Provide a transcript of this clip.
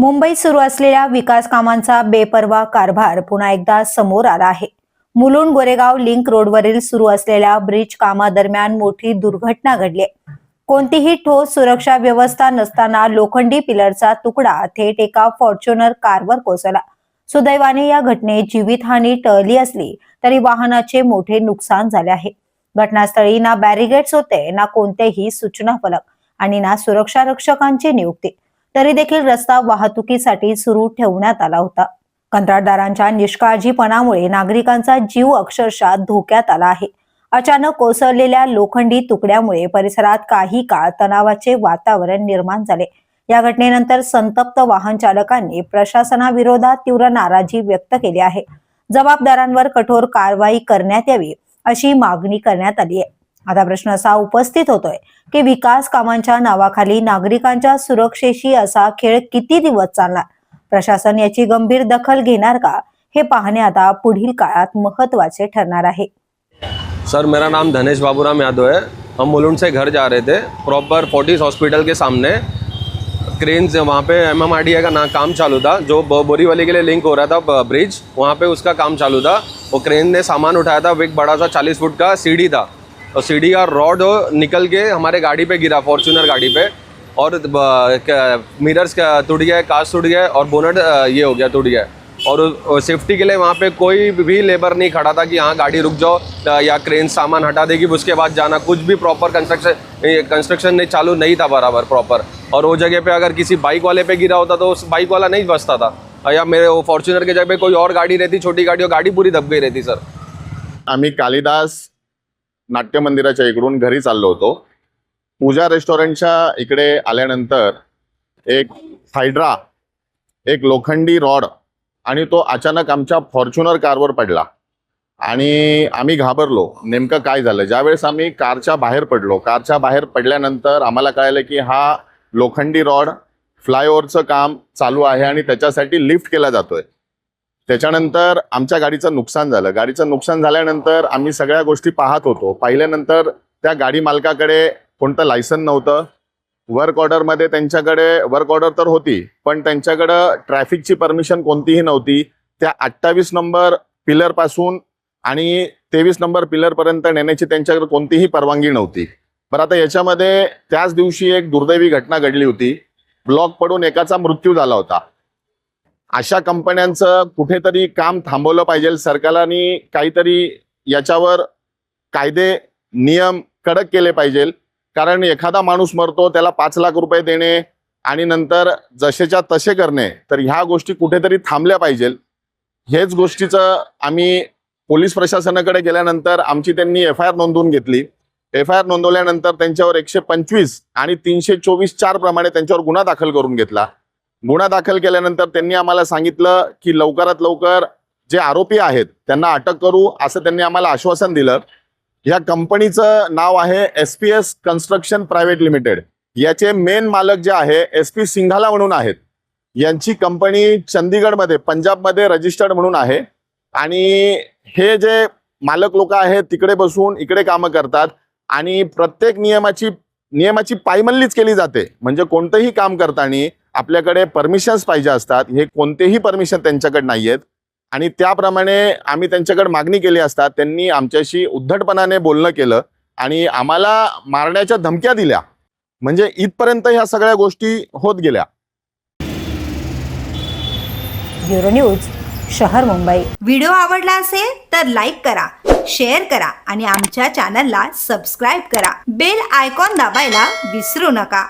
मुंबईत सुरू असलेल्या विकास कामांचा बेपर्वा कारभार पुन्हा एकदा समोर आला आहे. मुलुंड गोरेगाव लिंक रोडवरील सुरू असलेल्या ब्रिज कामादरम्यान मोठी दुर्घटना घडली कोणतीही ठोस सुरक्षा व्यवस्था नसताना लोखंडी पिलरचा तुकडा थेट एका फॉर्च्युनर कारवर कोसळला. सुदैवाने या घटनेत जीवितहानी टळली असली तरी वाहनाचे मोठे नुकसान झाले आहे. घटनास्थळी ना बॅरिगेड्स होते ना कोणतेही सूचना फलक आणि ना सुरक्षा रक्षकांची नियुक्ती. तरी देखील रस्ता वाहतुकीसाठी सुरू ठेवण्यात आला होता. कंत्राटदारांच्या निष्काळजीपणामुळे नागरिकांचा जीव अक्षरशः धोक्यात आला आहे. अचानक कोसळलेल्या लोखंडी तुकड्यामुळे परिसरात काही काळ तणावाचे वातावरण निर्माण झाले. या घटनेनंतर संतप्त वाहन चालकांनी प्रशासनाविरोधात तीव्र नाराजी व्यक्त केली आहे. जबाबदारांवर कठोर कारवाई करण्यात यावी अशी मागणी करण्यात आली आहे. आता प्रश्न असा उपस्थित होतोय की विकास कामांच्या नावाखाली नागरिकांच्या सुरक्षेशी असा खेळ किती दिवस चालणार? प्रशासन याची गंभीर दखल घेणार का? हे पाहणे आता पुढील काळात महत्त्वाचे ठरणार आहे. सर मेरा नाम धनेश बाबूराम यादव है। हम मुलुंड से घर जा रहे थे। प्रॉपर फोर्टिस हॉस्पिटल के सामने। क्रेन से वहाँ पे एम एम का ना काम चालू था। जो ब- बोरीवली के लिए लिंक हो रहा था ब- ब्रिज वहाँ पे उसका काम चालू था। वो क्रेन ने सामान उठाया था। एक बड़ा सा चालीस फुट का सीढ़ी था। तो सीढ़ी का रॉड निकल के हमारे गाड़ी पे गिरा फॉर्चूनर गाड़ी पे। और मिरर्स टूट गया कांच टूट गया और बोनट ये हो गया, टूट गया। और सेफ्टी के लिए वहाँ पे कोई भी लेबर नहीं खड़ा था कि हाँ गाड़ी रुक जाओ या क्रेन सामान हटा देगी उसके बाद जाना। कुछ भी प्रॉपर कंस्ट्रक्शन कंस्ट्रक्शन नहीं चालू नहीं था बराबर प्रॉपर और वो जगह पे अगर किसी बाइक वाले पे गिरा होता तो उस बाइक वाला नहीं बचता था। या मेरे वो फॉर्च्यूनर के जगह पे कोई और गाड़ी रहती, छोटी गाड़ी, और गाड़ी पूरी दब गई रहती सर आम्ही कालिदास नाट्य मंदिराच्या इकडून घरी चाललो होतो. पूजा रेस्टॉरंटच्या इकडे आल्यानंतर एक हायड्रा एक लोखंडी रॉड आणि तो अचानक आमच्या फॉर्च्युनर कारवर पडला. आणि आम्ही घाबरलो. नेमकं काय झालं? ज्यावेळेस आम्ही कारच्या बाहेर पडलो कारच्या बाहेर पडल्यानंतर आम्हाला कळलं की हा लोखंडी रॉड फ्लायओव्हरचं काम चालू आहे आणि त्याच्यासाठी लिफ्ट केला जातोय. त्याच्यानंतर आमच्या गाडीचं नुकसान झालं. गाडीचं नुकसान झाल्यानंतर आम्ही सगळ्या गोष्टी पाहत होतो. पाहिल्यानंतर त्या गाडी मालकाकडे कोणतं लायसन नव्हतं. वर्क ऑर्डरमध्ये त्यांच्याकडे वर्क ऑर्डर तर होती पण त्यांच्याकडं ट्रॅफिकची परमिशन कोणतीही नव्हती. त्या अठ्ठावीस नंबर पिलरपासून आणि तेवीस नंबर पिलरपर्यंत नेण्याची त्यांच्याकडे कोणतीही परवानगी नव्हती. बरं आता याच्यामध्ये त्याच दिवशी एक दुर्दैवी घटना घडली होती. ब्लॉक पडून एकाचा मृत्यू झाला होता. अशा कंपन्यांचं कुठेतरी काम थांबवलं पाहिजे सरकारने काहीतरी याच्यावर कायदे नियम कडक केले पाहिजे कारण एखादा माणूस मरतो त्याला पाच लाख रुपये देणे आणि नंतर जसेच्या तसे करणे तर ह्या गोष्टी कुठेतरी थांबल्या पाहिजे हेच गोष्टीचं आम्ही पोलीस प्रशासनाकडे गेल्यानंतर आमची त्यांनी एफ आय आर नोंदवून घेतली. एफ आय आर नोंदवल्यानंतर त्यांच्यावर एकशे पंचवीस आणि तीनशे चोवीस चार प्रमाणे त्यांच्यावर गुन्हा दाखल करून घेतला. गुन्हा दाखल केल्यानंतर त्यांनी आम्हाला सांगितलं की लवकरात लवकर जे आरोपी आहेत त्यांना अटक करू असं त्यांनी आम्हाला आश्वासन दिलं. या कंपनीचं नाव आहे S P S construction private limited. याचे मेन मालक जे आहे एस पी सिंघाला म्हणून आहेत. यांची कंपनी चंदीगडमध्ये पंजाबमध्ये रजिस्टर्ड म्हणून आहे. आणि हे जे मालक लोक आहेत तिकडे बसून इकडे कामं करतात आणि प्रत्येक नियमाची नियमाची पायमल्लीच केली जाते. म्हणजे कोणतंही काम करताना आपल्याकडे परमिशन्स पाहिजे असतात. हे कोणतेही परमिशन त्यांच्याकडे नाही आहेत आणि त्याप्रमाणे आम्ही त्यांच्याकडे मागणी केली असतात त्यांनी आमच्याशी उद्धटपणाने बोलणं केलं आणि आम्हाला मारण्याच्या धमक्या दिल्या. म्हणजे इथपर्यंत ह्या सगळ्या गोष्टी होत गेल्या. ब्युरो न्यूज शहर मुंबई. व्हिडिओ आवडला असेल तर लाईक करा शेअर करा आणि आमच्या चॅनलला सबस्क्राईब करा. बेल आयकॉन दाबायला विसरू नका.